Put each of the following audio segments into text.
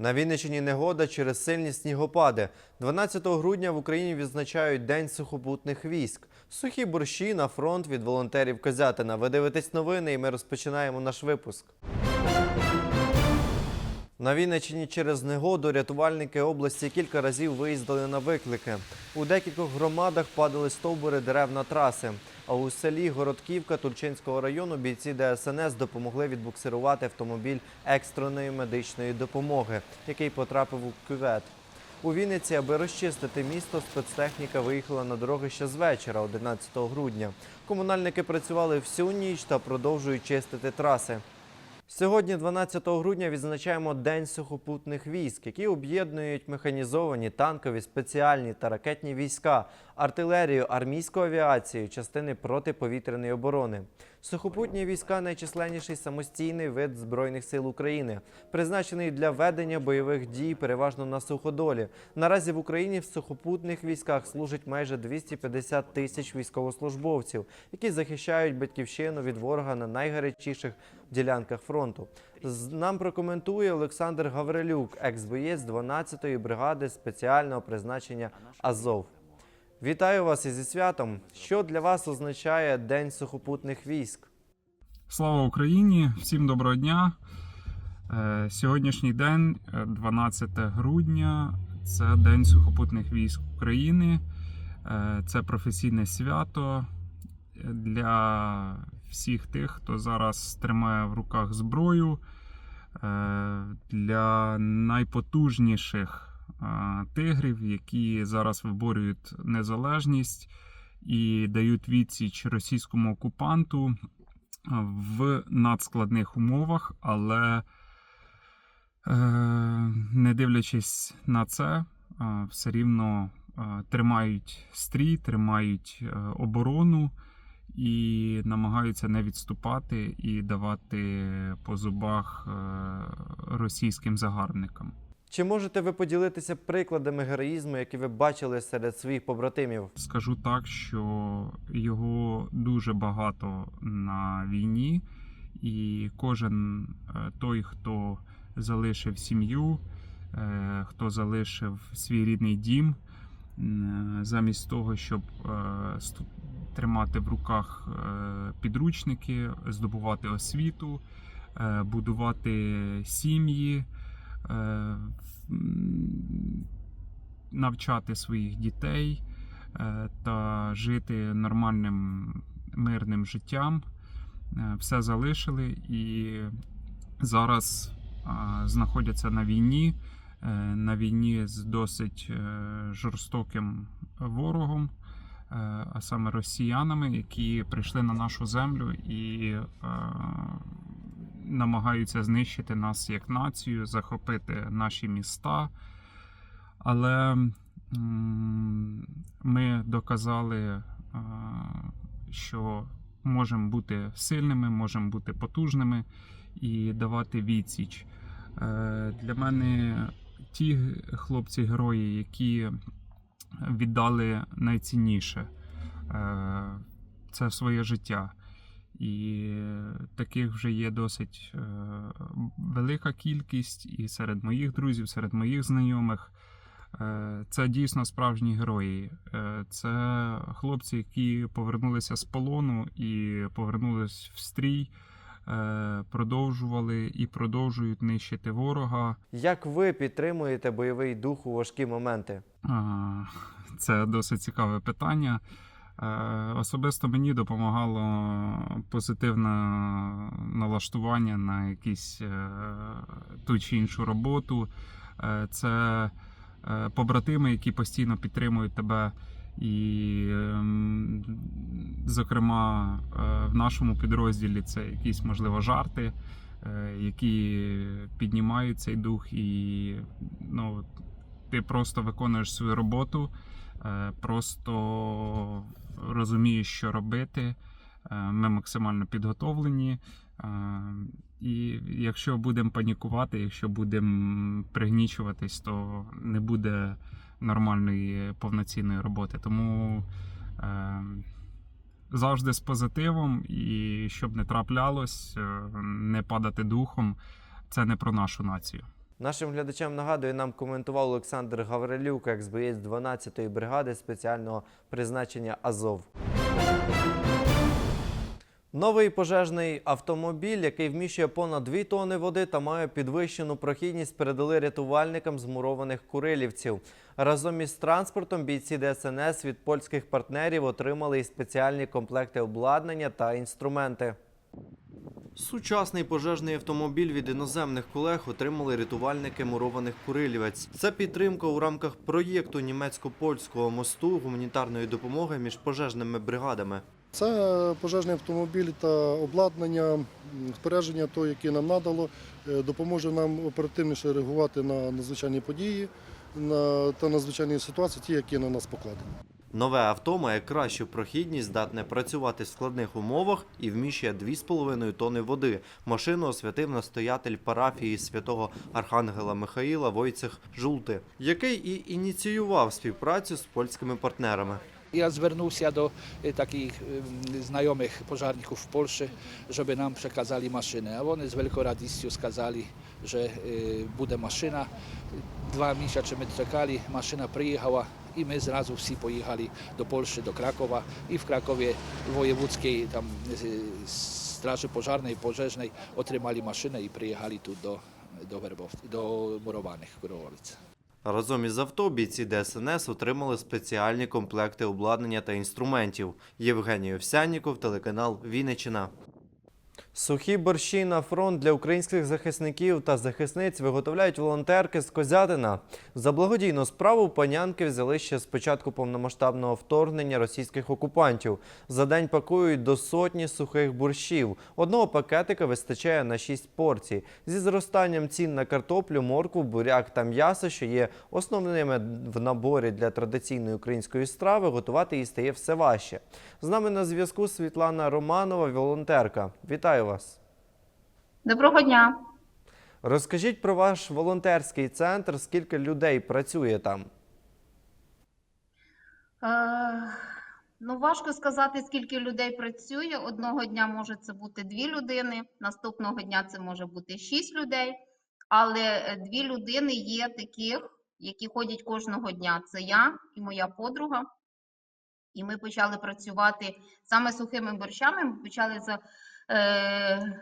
На Вінниччині негода через сильні снігопади. 12 грудня в Україні відзначають День сухопутних військ. Сухі борщі на фронт від волонтерів Козятина. Ви дивитесь новини, і ми розпочинаємо наш випуск. На Вінниччині через негоду рятувальники області кілька разів виїздили на виклики. У декількох громадах падали стовбури дерев на траси. А у селі Городківка Турчинського району бійці ДСНС допомогли відбуксирувати автомобіль екстреної медичної допомоги, який потрапив у кювет. У Вінниці, аби розчистити місто, спецтехніка виїхала на дороги ще з вечора, 11 грудня. Комунальники працювали всю ніч та продовжують чистити траси. Сьогодні, 12 грудня, відзначаємо День сухопутних військ, які об'єднують механізовані, танкові, спеціальні та ракетні війська, артилерію, армійську авіацію, частини протиповітряної оборони. Сухопутні війська найчисленніший самостійний вид Збройних сил України, призначений для ведення бойових дій переважно на суходолі. Наразі в Україні в сухопутних військах служить майже 250 тисяч військовослужбовців, які захищають батьківщину від ворога на найгарячіших ділянках фронту. Нам прокоментує Олександр Гаврилюк, екс-боєць 12-ї бригади спеціального призначення Азов. Вітаю вас зі святом. Що для вас означає День сухопутних військ? Слава Україні! Всім доброго дня! Е, Сьогоднішній день, е, 12 грудня, це День сухопутних військ України. Е, Це професійне свято для всіх тих, хто зараз тримає в руках зброю, е, для найпотужніших е, тигрів, які зараз виборюють незалежність і дають відсіч російському окупанту в надскладних умовах, але е, не дивлячись на це, е, все рівно е, тримають стрій, тримають е, оборону і намагаються не відступати і давати по зубах е, російським загарбникам. Чи можете ви поділитися прикладами героїзму, які ви бачили серед своїх побратимів? Скажу так, що його дуже багато на війні, і кожен е, той, хто залишив сім'ю, е, хто залишив свій рідний дім, замість того, щоб е, тримати в руках е, підручники, здобувати освіту, е, будувати сім'ї. Е, навчати своїх дітей е, та жити нормальним мирним життям. Е, Все залишили і зараз знаходяться на війні, на війні з досить жорстоким ворогом, а саме росіянами, які прийшли на нашу землю і намагаються знищити нас як націю, захопити наші міста. Але ми доказали, е, що можемо бути сильними, можемо бути потужними і давати відсіч. Е, Для мене ті хлопці-герої, які віддали найцінніше е, це своє життя. І таких вже є досить е, велика кількість і серед моїх друзів, серед моїх знайомих. Е, Це дійсно справжні герої. Е, Це хлопці, які повернулися з полону і повернулись в стрій, продовжували і продовжують нищити ворога. Як ви підтримуєте бойовий дух у важкі моменти? Це досить цікаве питання. Е, Особисто мені допомагало позитивне налаштування на якісь е, ту чи іншу роботу. Е, Це побратими, які постійно підтримують тебе. І, ем, зокрема, в нашому підрозділі це якісь, можливо, жарти, які піднімають цей дух, і ну, ти просто виконуєш свою роботу, просто розумієш, що робити. Е, Ми максимально підготовлені. Е, І якщо будемо панікувати, якщо будемо пригнічуватись, то не буде нормальної повноцінної роботи. Тому е, завжди з позитивом, і щоб не траплялось, не падати духом. Це не про нашу націю. Нашим глядачам нагадую, нам коментував Олександр Гаврилюк, екс-боєць 12-ї бригади спеціального призначення Азов. Новий пожежний автомобіль, який вміщує понад 2 тонни води та має підвищену прохідність, передали рятувальникам змурованих курилівців. Разом із транспортом бійці ДСНС від польських партнерів отримали і спеціальні комплекти обладнання та інструменти. Сучасний пожежний автомобіль від іноземних колег отримали рятувальники мурованих Курилівець. Це підтримка у рамках проєкту німецько-польського мосту гуманітарної допомоги між пожежними бригадами. Це пожежний автомобіль та обладнання, спорядження, то, яке нам надало, е, допоможе нам оперативніше реагувати на надзвичайні події та надзвичайні ситуації, ті, які на нас покладені. Нове авто має кращу прохідність, здатне працювати в складних умовах і вміщує 2,5 тонни води. Машину освятив настоятель парафії святого Архангела Михаїла Войцех Жулти, який і ініціював співпрацю з польськими партнерами. Ja zвернувся до е, таких ем, пожарників в Польщі, щоб нам przekazali машини. А вони з великою радістю сказали, що е, буде машина. Два місяці ми чекали, машина ми зразу всі поїхали до Польщі, до Кракова. І в Кракові воєвудській там е, straży pożarnej, pożeżnej otrzymali maszynę i przyjechali tu do, do, Werbow, do Murowanych Kurowic. Разом із авто бійці ДСНС отримали спеціальні комплекти обладнання та інструментів. Євгеній Овсянніков, телеканал Вінниччина. Сухі борщі на фронт для українських захисників та захисниць виготовляють волонтерки з Козятина. За благодійну справу панянки взяли ще з початку повномасштабного вторгнення російських окупантів. За день пакують до сотні сухих борщів. Одного пакетика вистачає на 6 порцій. Зі зростанням цін на картоплю, моркву, буряк та м'ясо, що є основними в наборі для традиційної української страви, готувати її стає все важче. З нами на зв'язку Світлана Романова, волонтерка. Вітаю вас. Доброго дня. Розкажіть про ваш волонтерський центр, скільки людей працює там. Е, ну, важко сказати, скільки людей працює. Одного дня може це бути дві людини, наступного дня це може бути шість людей. Але е, дві людини є таких, які ходять кожного дня. Це я і моя подруга. І ми почали працювати саме сухими борщами. Ми почали за. Е,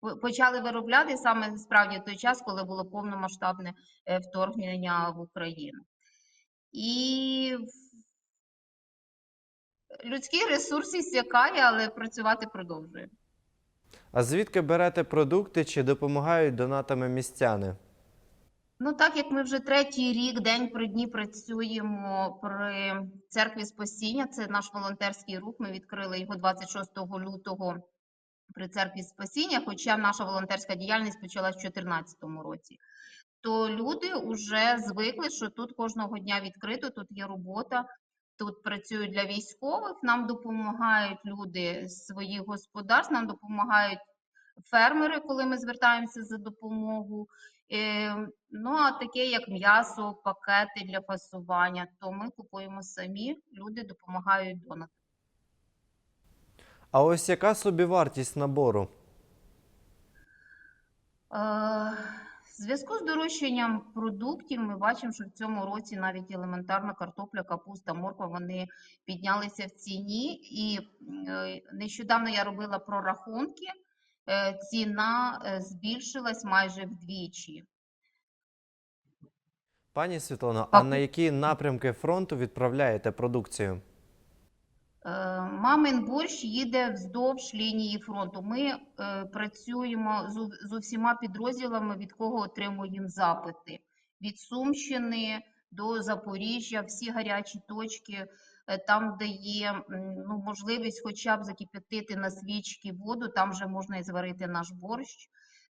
по- Почали виробляти саме справді в той час, коли було повномасштабне е, вторгнення в Україну. І людський ресурс іссякає, але працювати продовжує. А звідки берете продукти чи допомагають донатами містяни? Ну, так як ми вже третій рік, день при дні працюємо при церкві Спасіння, це наш волонтерський рух. Ми відкрили його 26 лютого при церкві Спасіння, хоча наша волонтерська діяльність почалась в 2014 році. То люди вже звикли, що тут кожного дня відкрито, тут є робота, тут працюють для військових, нам допомагають люди з своїх господарств, нам допомагають фермери, коли ми звертаємося за допомогою. Е, Ну, а таке як м'ясо, пакети для фасування, то ми купуємо самі, люди допомагають донати. А ось яка собівартість набору? Е, В зв'язку з дорожчанням продуктів ми бачимо, що в цьому році навіть елементарна картопля, капуста, морква вони піднялися в ціні. І е, нещодавно я робила прорахунки, е, ціна е, збільшилась майже вдвічі. Пані Світлано, а на які напрямки фронту відправляєте продукцію? Е, Мамин борщ їде вздовж лінії фронту. Ми е, працюємо з, усіма підрозділами, від кого отримуємо запити. Від Сумщини до Запоріжжя, всі гарячі точки, е, там, де є ну, можливість хоча б закип'ятити на свічки воду, там вже можна і зварити наш борщ.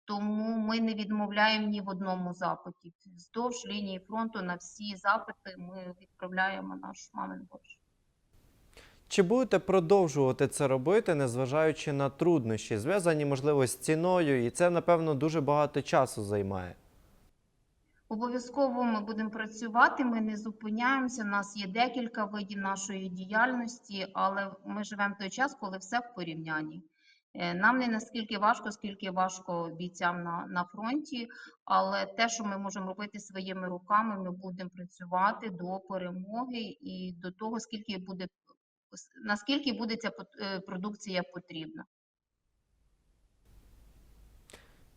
Тому ми не відмовляємо ні в одному запиті. Вздовж лінії фронту на всі запити ми відправляємо наш мамин борщ. Чи будете продовжувати це робити, незважаючи на труднощі, зв'язані, можливо, з ціною, і це, напевно, дуже багато часу займає? Обов'язково ми будемо працювати, ми не зупиняємося. У нас є декілька видів нашої діяльності, але ми живемо в той час, коли все в порівнянні. Е, Нам не наскільки важко, скільки важко бійцям на, на фронті, але те, що ми можемо робити своїми руками, ми будемо працювати до перемоги і до того, скільки буде наскільки буде ця е, продукція потрібна.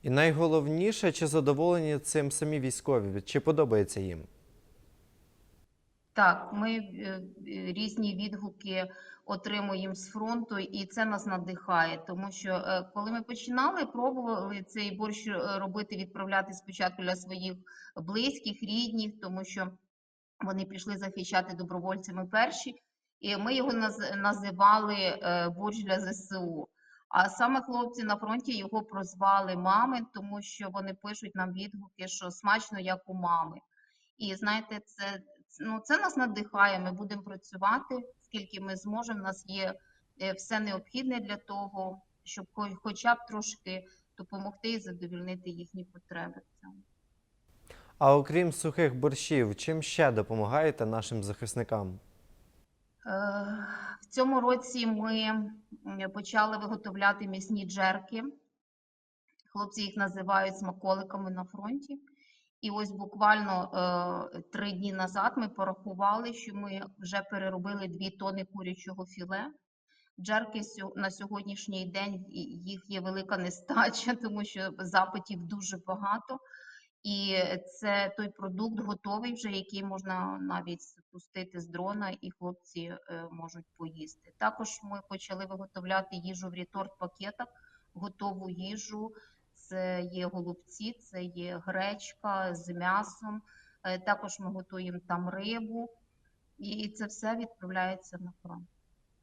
І найголовніше, чи задоволені цим самі військові? Чи подобається їм? Так, ми е, різні відгуки отримуємо з фронту, і це нас надихає, тому що е, коли ми починали, пробували цей борщ робити, відправляти спочатку для своїх близьких, рідних, тому що вони пішли захищати добровольцями перші, і ми його наз- називали е, борщ для ЗСУ. А саме хлопці на фронті його прозвали мами, тому що вони пишуть нам відгуки, що смачно як у мами. І знаєте, це, ну, це нас надихає. Ми будемо працювати, скільки ми зможемо. У нас є е, все необхідне для того, щоб хоча б трошки допомогти і задовільнити їхні потреби. А окрім сухих борщів, чим ще допомагаєте нашим захисникам? Е, В цьому році ми почали виготовляти м'ясні джерки. Хлопці їх називають смаколиками на фронті. І ось буквально е, три дні назад ми порахували, що ми вже переробили дві тони курячого філе. Джерки на сьогоднішній день їх є велика нестача, тому що запитів дуже багато. І це той продукт готовий вже, який можна навіть спустити з дрона, і хлопці е, можуть поїсти. Також ми почали виготовляти їжу в реторт пакетах, готову їжу. Це є голубці, це є гречка з м'ясом. Е, Також ми готуємо там рибу, і це все відправляється на фронт.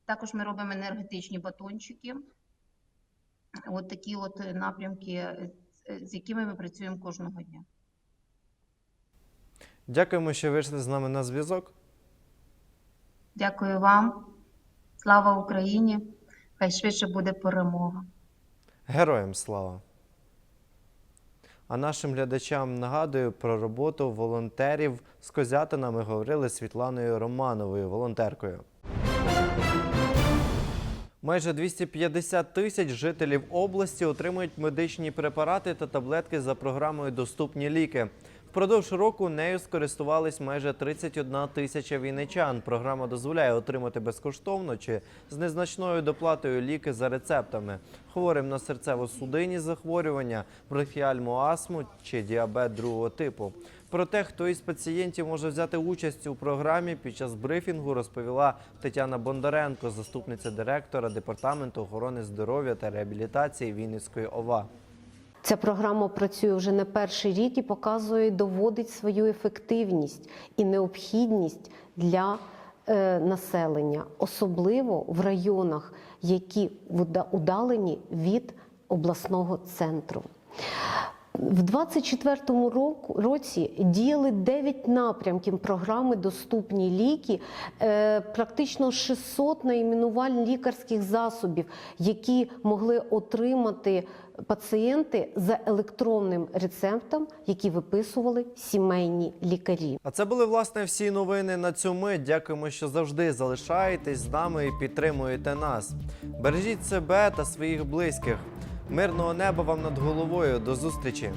Також ми робимо енергетичні батончики. От такі от е, напрямки, е, з якими ми працюємо кожного дня. Дякуємо, що вийшли з нами на зв'язок. Дякую вам. Слава Україні! Хай швидше буде перемога. Героям слава! А нашим глядачам нагадую про роботу волонтерів з Козятинами говорили з Світланою Романовою, волонтеркою. Майже 250 тисяч жителів області отримують медичні препарати та таблетки за програмою Доступні ліки. Впродовж року нею скористувались майже 31 тисяча війничан. Програма дозволяє отримати безкоштовно чи з незначною доплатою ліки за рецептами. Хворим на серцево-судинні захворювання, бронхіальну астму чи діабет другого типу. Про те, хто із пацієнтів може взяти участь у програмі, під час брифінгу розповіла Тетяна Бондаренко, заступниця директора департаменту охорони здоров'я та реабілітації Вінницької ОВА. Ця програма працює вже не перший рік і показує, доводить свою ефективність і необхідність для е, населення, особливо в районах, які уда- удалені від обласного центру. В 24-му року- році діяли 9 напрямків програми Доступні ліки, е, практично 600 найменувань лікарських засобів, які могли отримати пацієнти за електронним рецептом, які виписували сімейні лікарі. А це були власне всі новини на мить. Дякуємо, що завжди залишаєтесь з нами і підтримуєте нас. Бережіть себе та своїх близьких. Мирного неба вам над головою. До зустрічі!